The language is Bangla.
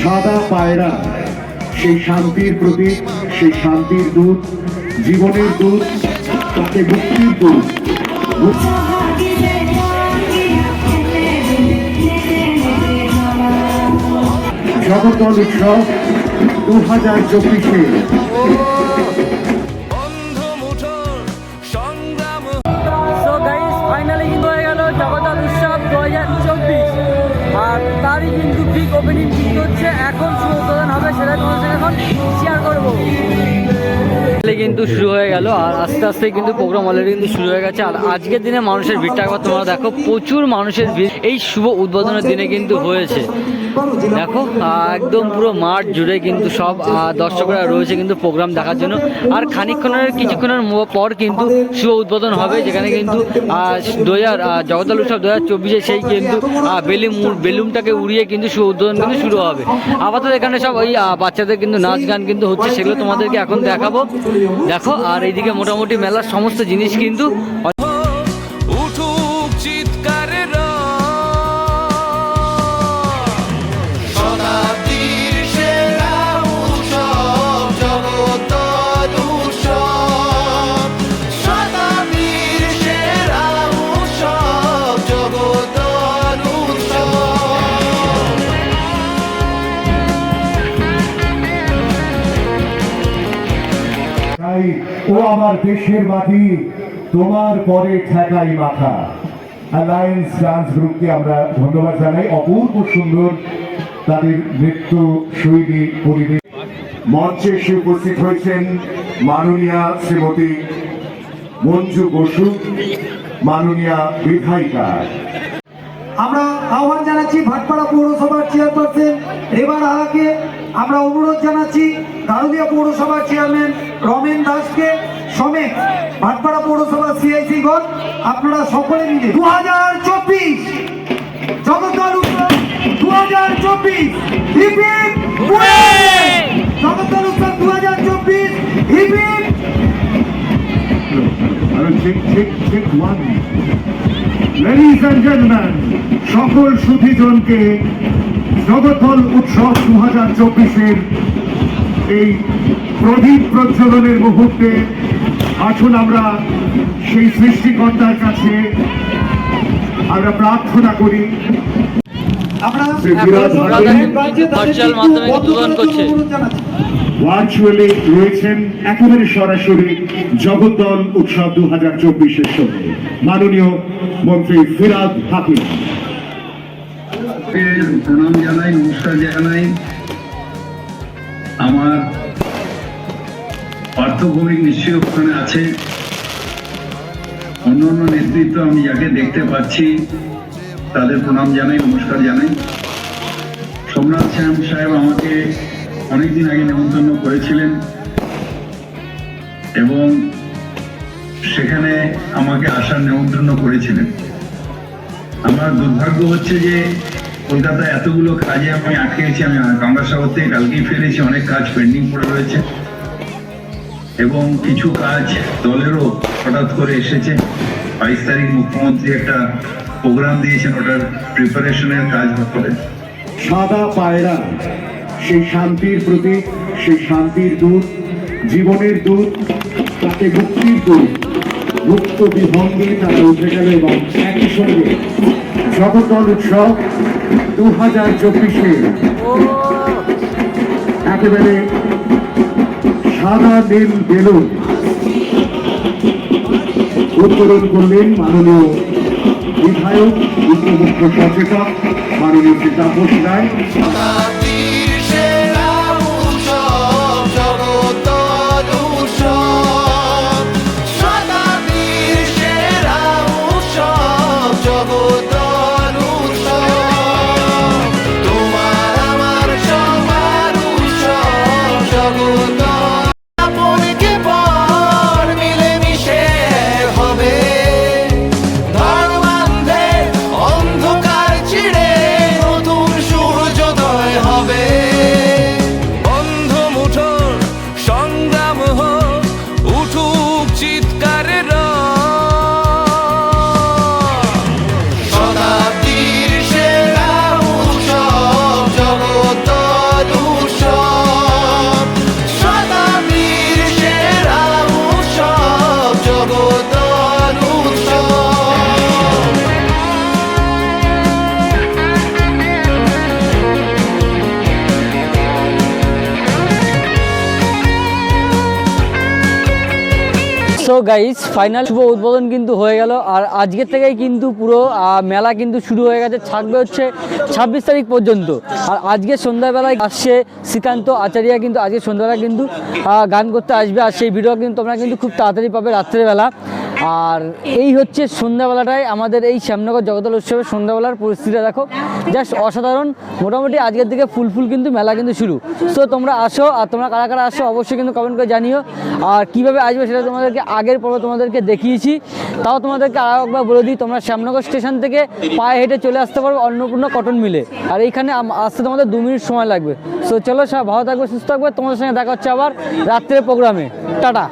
সাদা পায়রা সেই শান্তির প্রতীক সেই শান্তির দূত জীবনের দূত তাকে মুক্তির দূত জগতল উৎসব দু হাজার চব্বিশে। আর তারই কিন্তু বিগ ওপেনিং কিন্তু হচ্ছে এখন শুরু হবে সেটা কিন্তু শুরু হয়ে গেল আর আস্তে আস্তে কিন্তু প্রোগ্রাম অলরেডি কিন্তু শুরু হয়ে গেছে। আর আজকের দিনে মানুষের ভিড়টা একবার তোমরা দেখো প্রচুর মানুষের ভিড় এই শুভ উদ্বোধনের দিনে কিন্তু হয়েছে। দেখো একদম পুরো মাঠ জুড়ে কিন্তু সব দর্শকরা রয়েছে কিন্তু প্রোগ্রাম দেখার জন্য। আর খানিকক্ষণের কিছুক্ষণের পর কিন্তু শুভ উদ্বোধন হবে যেখানে কিন্তু দু হাজার জগদ্দল উৎসব দু হাজার চব্বিশে সেই কিন্তু বেলুম বেলুমটাকে উড়িয়ে কিন্তু শুভ উদ্বোধন কিন্তু শুরু হবে। আপাতত এখানে সব ওই বাচ্চাদের কিন্তু নাচ গান কিন্তু হচ্ছে সেগুলো তোমাদেরকে এখন দেখাবো। দেখো আর এইদিকে মোটামুটি মেলার সমস্ত জিনিস কিন্তু তাই ও আমার দেশের মাটি, তোমার পরে ঠেকাই মাথা। অ্যালায়েন্স ডান্স গ্রুপকে আমরা ধন্যবাদ জানাই। অপূর্ব সুন্দর তাদের নৃত্য শৈলী পরিবেশ। মঞ্চে এসে উপস্থিত হয়েছেন মাননীয়া শ্রীমতী মঞ্জু বসু, মাননীয়া বিধায়িকা। আমরা আহ্বান জানাচ্ছি ভাটপাড়া পৌরসভার চেয়ারপারসন রেবা রাহাকে আমরা অনুরোধ জানাচ্ছি গারুলিয়া পৌরসভার চেয়ারম্যান রমেন দাসকে সমেত ভাটপাড়া পৌরসভার সিআইসি গণ আপনারা সকলে মিলে দু হাজার চব্বিশ জগদ্দল উৎসব দু হাজার চব্বিশ উৎসব দু হাজার চব্বিশ সকল সুধীজনকে জগতল উৎসব দু হাজার চব্বিশের এই প্রদীপ প্রজ্বলনের মুহূর্তে আসুন আমরা সেই সৃষ্টিকর্তার কাছে আমরা প্রার্থনা করি। ভার্চুয়ালি রয়েছেন একেবারে সরাসরি জগদ্দল উৎসব দু হাজার চব্বিশের সঙ্গে মাননীয় মন্ত্রী ফিরাদ হাকিম। প্রণাম জানাই নমস্কার জানাই। আমার পার্থভৌমিক নিশ্চয়ই ওখানে আছে। অন্য অন্য নেতৃত্ব আমি যাকে দেখতে পাচ্ছি, তাদের প্রণাম জানাই, নমস্কার জানাই। সোমনাথ শ্যাম সাহেব আমাকে অনেকদিন আগে নেমন্তন্ন করেছিলেন এবং সেখানে আমাকে আসার নেমন্তন্ন করেছিলেন। আমার দুর্ভাগ্য হচ্ছে যে কলকাতায় এতগুলো কাজে আমি আটকে গেছি, আমি গঙ্গাসাগর থেকে কালকেই ফিরেছি অনেক কাজ পেন্ডিং পড়ে রয়েছে। এবং কিছু কাজ দলেরও হঠাৎ করে এসেছে। বাইশ তারিখ মুখ্যমন্ত্রী একটা প্রোগ্রাম দিয়েছেন ওটার প্রিপারেশনের কাজ করে সাদা পায়রা সেই শান্তির প্রতীক সেই শান্তির দূত জীবনের দূত তাকে মুক্তির দূত মুক্ত বিভঙ্গে তারা উঠে গেল এবং একই সঙ্গে জগতল উৎসব দু হাজার চব্বিশে একেবারে সাদা নীল বেলুন উত্তোলন করলেন মাননীয় বিধায়ক উপমুখ্য সচেতক মাননীয় তাপস রায় সেরা সো গাইজ ফাইনাল শুভ উদ্বোধন কিন্তু হয়ে গেল। আর আজকের থেকেই কিন্তু পুরো মেলা কিন্তু শুরু হয়ে গেছে। থাকবে হচ্ছে ছাব্বিশ তারিখ পর্যন্ত। আর আজকে সন্ধ্যাবেলায় আসছে শ্রীকান্ত আচারিয়া কিন্তু, আজকে সন্ধ্যাবেলা কিন্তু গান করতে আসবে। আর সেই ভিডিও কিন্তু তোমরা কিন্তু খুব তাড়াতাড়ি পাবে রাত্রেবেলা। আর এই হচ্ছে সন্ধ্যাবেলাটায় আমাদের এই শ্যামনগর জগদল উৎসবের সন্ধ্যাবেলার পরিস্থিতিটা দেখো। জাস্ট অসাধারণ। মোটামুটি আজকের দিকে ফুল ফুল কিন্তু মেলা কিন্তু শুরু। সো তোমরা আসো আর তোমরা কারা কারা আসো অবশ্যই কিন্তু কমেন্ট করে জানিও। আর কীভাবে আসবে সেটা তোমাদেরকে আগের পর্ব তোমাদেরকে দেখিয়েছি। তাও তোমাদেরকে আরও একবার বলে দিই, তোমরা শ্যামনগর স্টেশন থেকে পায়ে হেঁটে চলে আসতে পারবে অন্নপূর্ণা কটন মিলে। আর এইখানে আসতে তোমাদের দু মিনিট সময় লাগবে। সো চলো সব ভালো থাকবে, সুস্থ থাকবে। তোমাদের সঙ্গে দেখা হচ্ছে আবার রাত্রের প্রোগ্রামে। টাটা।